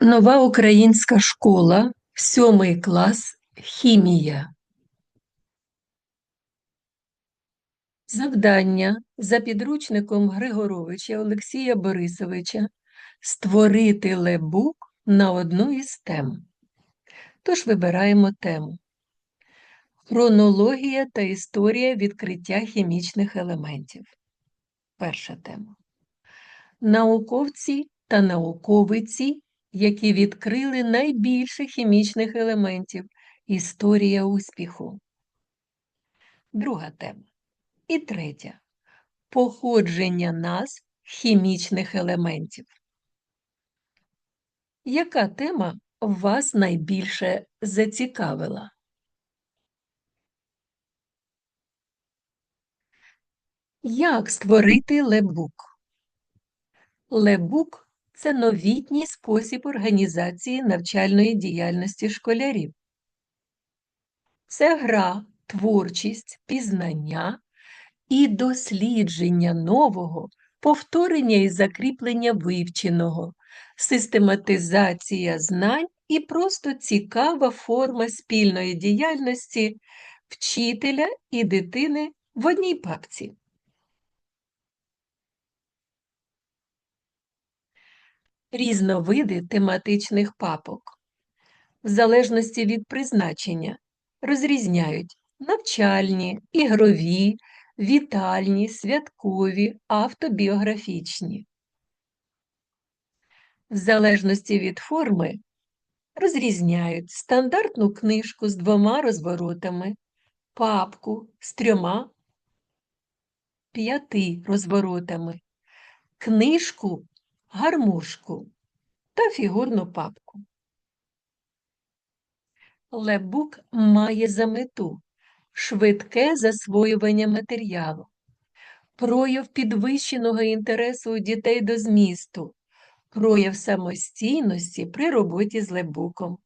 Нова українська школа, сьомий клас, хімія. Завдання за підручником Григоровича Олексія Борисовича створити лебук на одну із тем. Тож вибираємо тему. Хронологія та історія відкриття хімічних елементів. Перша тема. Науковці та науковиці які відкрили найбільше хімічних елементів історія успіху. Друга тема. І третя походження назв хімічних елементів. Яка тема вас найбільше зацікавила? Як створити лебук? Лебук це новітній спосіб організації навчальної діяльності школярів. Це гра, творчість, пізнання і дослідження нового, повторення і закріплення вивченого, систематизація знань і просто цікава форма спільної діяльності вчителя і дитини в одній папці. Різновиди тематичних папок. В залежності від призначення розрізняють навчальні, ігрові, вітальні, святкові, автобіографічні. В залежності від форми розрізняють стандартну книжку з двома розворотами, папку з трьома п'яти розворотами, книжку гармошку та фігурну папку. Лебук має за мету швидке засвоювання матеріалу, прояв підвищеного інтересу у дітей до змісту, прояв самостійності при роботі з лебуком.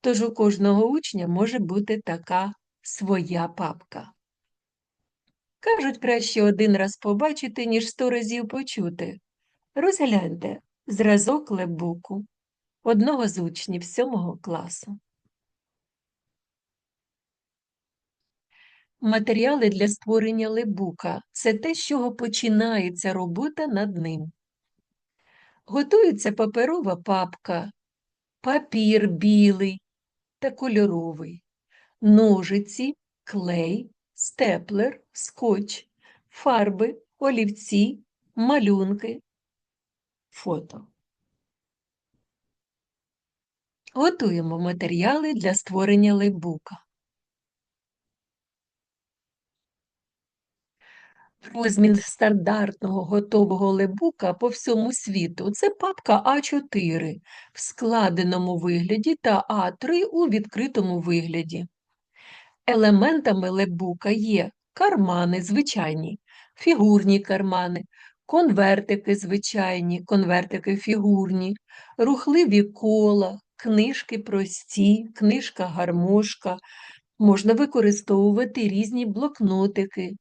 Тож у кожного учня може бути така своя папка. Кажуть, краще один раз побачити, ніж сто разів почути. Розгляньте зразок лебуку одного з учнів сьомого класу. Матеріали для створення лебука це те, з чого починається робота над ним. Готується паперова папка, папір білий та кольоровий, ножиці, клей, степлер, скотч, фарби, олівці, малюнки, фото. Готуємо матеріали для створення лейбука. Розмін стандартного готового лейбука по всьому світу це папка А4 в складеному вигляді та А3 у відкритому вигляді. Елементами лейбука є кармани звичайні, фігурні кармани, конвертики звичайні, конвертики фігурні, рухливі кола, книжки прості, книжка гармошка, можна використовувати різні блокнотики.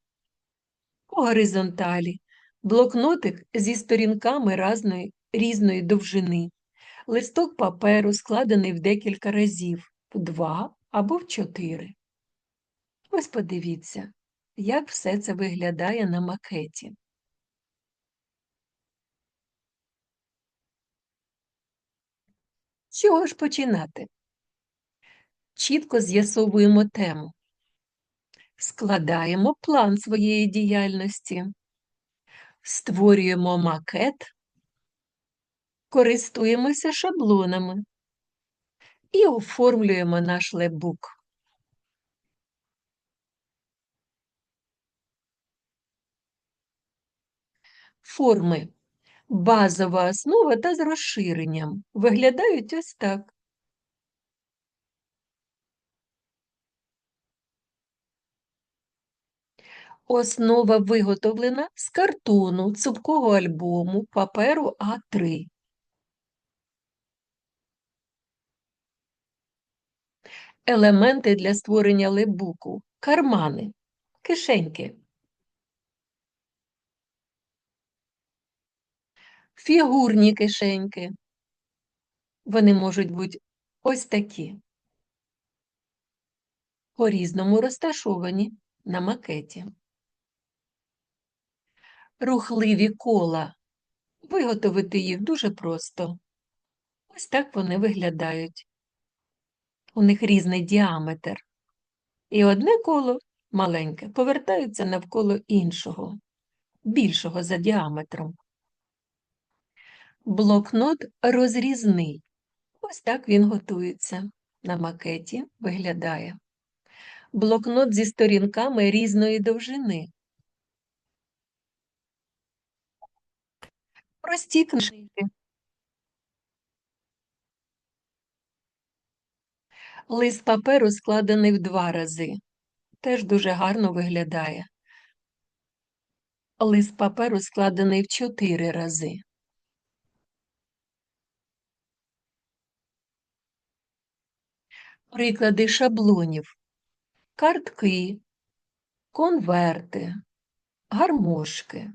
По горизонталі блокнотик зі сторінками разної, різної довжини, листок паперу складений в декілька разів, в два або в чотири. Ось подивіться, як все це виглядає на макеті. Чого ж починати? Чітко з'ясовуємо тему, складаємо план своєї діяльності, створюємо макет, користуємося шаблонами. І оформлюємо наш лебук. Форми базова основа та з розширенням. Виглядають ось так. Основа виготовлена з картону, цупкого альбому, паперу А3. Елементи для створення лебуку, кармани, кишеньки. Фігурні кишеньки, Вони можуть бути ось такі, по-різному розташовані на макеті. Рухливі кола. Виготовити їх дуже просто. Ось так вони виглядають. У них різний діаметр. І одне коло маленьке повертається навколо іншого, більшого за діаметром. Блокнот розрізний. Ось так він готується. На макеті виглядає. Блокнот зі сторінками різної довжини. Прості книжки. Лист паперу складений в два рази. Теж дуже гарно виглядає. Лист паперу складений в чотири рази. Приклади шаблонів. Картки, конверти, гармошки.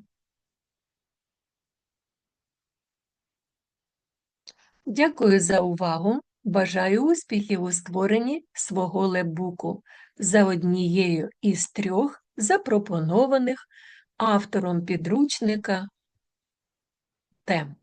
Дякую за увагу. Бажаю успіхів у створенні свого лепбуку за однією із трьох запропонованих автором підручника тем.